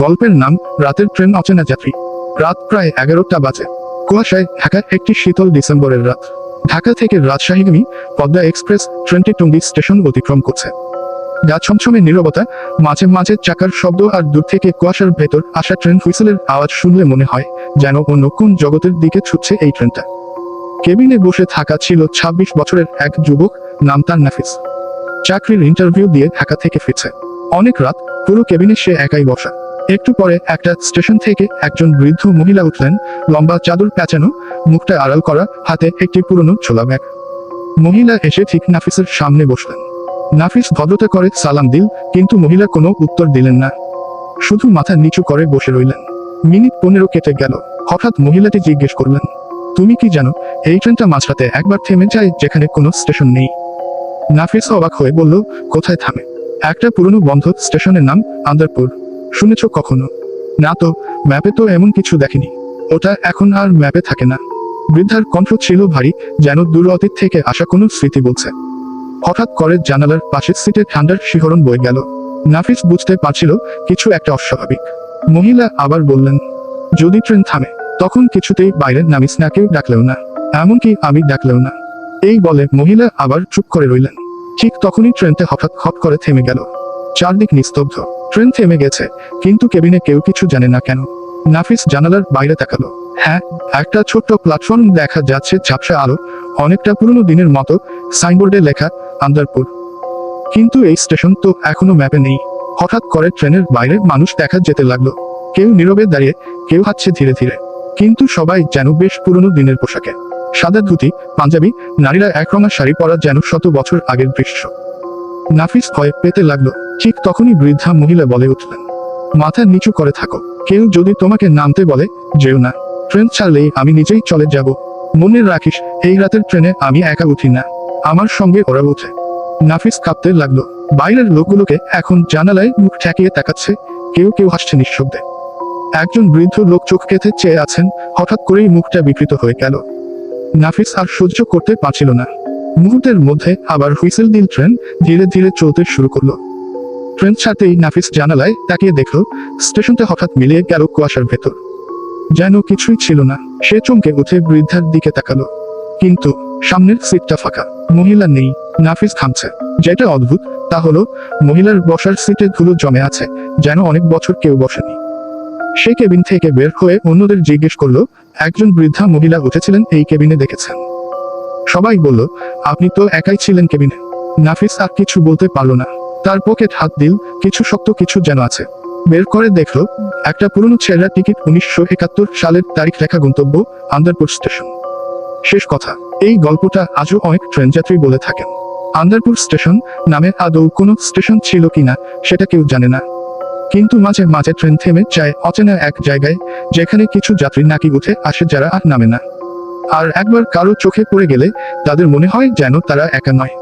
গল্পের নাম, রাতের ট্রেন অচেনা যাত্রী। রাত প্রায় এগারোটা বাজে। কুয়াশায় ঢাকা একটি শীতল ডিসেম্বরের রাত। ঢাকা থেকে রাজশাহীগামী পদ্মা এক্সপ্রেস ট্রেনটি টঙ্গী স্টেশন অতিক্রম করছে। গা ছমছমে নীরবতা, মাঝে মাঝে চাকার শব্দ আর দূর থেকে কুয়াশার ভেতর আসা ট্রেন হুইসেলের আওয়াজ শুনলে মনে হয় যেন অন্য কোন জগতের দিকে ছুটছে এই ট্রেনটা। কেবিনে বসে থাকা ছিল ২৬ বছরের এক যুবক, নাম তার নাফিস। চাকরির ইন্টারভিউ দিয়ে ঢাকা থেকে ফিরছে। অনেক রাত পুরো কেবিনে সে একাই বসা। একটু পরে একটা স্টেশন থেকে একজন বৃদ্ধ মহিলা উঠলেন, লম্বা চাদর প্যাঁচানো মুখটা আড়াল করা, হাতে একটি পুরনো ছোলা ব্যাগ। মহিলা এসে ঠিক নাফিসের সামনে বসলেন। নাফিস ভদ্রতা করে সালাম দিল, কিন্তু মহিলা কোনো উত্তর দিলেন না। শুধু মাথা নিচু করে বসে রইলেন। মিনিট পনেরো কেটে গেল। হঠাৎ মহিলাটি জিজ্ঞেস করলেন, তুমি কি জানো, এই ট্রেনটা মাঝরাতে একবার থেমে যায় যেখানে কোনো স্টেশন নেই? নাফিস অবাক হয়ে বলল, কোথায় থামে? একটা পুরনো বন্ধ স্টেশনের নাম আন্দারপুর। শুনেছ কখনো? না তো, ম্যাপে তো এমন কিছু দেখেনি। ওটা এখন আর ম্যাপে থাকে না। বৃদ্ধার কণ্ঠ ছিল ভারী, যেন দূর অতীত থেকে আসা কোনো স্মৃতি বলছে। হঠাৎ করে জানালার পাশের সিটে ঠান্ডার শিহরণ বয়ে গেল। নাফিস বুঝতে পারছিল, কিছু একটা অস্বাভাবিক। মহিলা আবার বললেন, যদি ট্রেন থামে, তখন কিছুতেই বাইরে নামিস না, কেউ ডাকলেও না। এমনকি আমি ডাকলেও না। এই বলে মহিলা আবার চুপ করে রইলেন। ঠিক তখনই ট্রেনটা হঠাৎ খট করে থেমে গেল। চারদিক নিস্তব্ধ। ট্রেন থেমে গেছে, কিন্তু কেবিনে কেউ কিছু জানে না কেন। নাফিস জানালার বাইরে তাকালো। হ্যাঁ একটা ছোট্ট প্ল্যাটফর্ম দেখা যাচ্ছে ঝাপসা আলো, অনেকটা পুরনো দিনের মতো সাইনবোর্ডে লেখা, আন্দারপুর। কিন্তু এই স্টেশন তো এখনও ম্যাপে নেই। হঠাৎ করে ট্রেনের বাইরে মানুষ দেখা যেতে লাগল। কেউ নীরবে দাঁড়িয়ে, কেউ হাঁটছে ধীরে ধীরে। কিন্তু সবাই যেন বেশ পুরনো দিনের পোশাকে। সাদা ধুতি, পাঞ্জাবি, নারীরা একরঙা শাড়ি পরা যেন শত বছর আগের দৃশ্য। নাফিস ভয় পেতে লাগল। ঠিক তখনই বৃদ্ধা মহিলা বলে উঠলেন, মাথা নিচু করে থাকো। কেউ যদি তোমাকে নামতে বলে, যেও না। ট্রেন ছাড়লেই আমি নিজেই চলে যাব। মনে রাখিস, এই রাতের ট্রেনে আমি একা উঠি না। আমার সঙ্গে ওরা উঠে নাফিস কাঁপতে লাগল। বাইরের লোকগুলোকে এখন জানালায় মুখ ঠেকিয়ে তাকাচ্ছে। কেউ কেউ হাসছে নিঃশব্দে। একজন বৃদ্ধ লোক চোখ কেঁথে চেয়ে আছেন, হঠাৎ করেই মুখটা বিকৃত হয়ে গেল। নাফিস আর সহ্য করতে পারছিল না। মুহূর্তের মধ্যে আবার হুইসেল দিল ট্রেন ধীরে ধীরে চলতে শুরু করল। ট্রেন ছাড়তেই নাফিস জানালায় তাকিয়ে দেখল, স্টেশনটা হঠাৎ মিলিয়ে গেল কুয়াশার ভেতর। যেন কিছুই ছিল না। সে চমকে উঠে বৃদ্ধার দিকে তাকালো। কিন্তু সামনের সিটটা ফাঁকা। মহিলা নেই, নাফিস থামছে। যেটা অদ্ভুত, তা হলো মহিলার বসার সিটে ধুলো জমে আছে, যেন অনেক বছর কেউ বসেনি। সে কেবিন থেকে বের হয়ে অন্যদের জিজ্ঞেস করল, একজন বৃদ্ধা মহিলা উঠেছিলেন এই কেবিনে দেখেছেন? সবাই বলল, আপনি তো একাই ছিলেন কেবিনে। নাফিস আর কিছু বলতে পারল না। তার পকেট হাত দিল, কিছু শক্ত কিছু যেন আছে। বের করে দেখল, একটা পুরনো ছেঁড়া টিকিট উনিশশো একাত্তর সালের তারিখ লেখা গন্তব্য, আন্দারপুর স্টেশন। শেষ কথা, এই গল্পটা আজও অনেক ট্রেন যাত্রী বলে থাকেন। আন্দারপুর স্টেশন নামে আদৌ কোনো স্টেশন ছিল কিনা সেটা কেউ জানে না। কিন্তু মাঝে মাঝে ট্রেন থেমে যায় অচেনা এক জায়গায়, যেখানে কিছু যাত্রী নাকি উঠে আসে যারা আর নামে না। আর একবার কারও চোখে পড়ে গেলে তাদের মনে হয় যেন তারা একা নয়।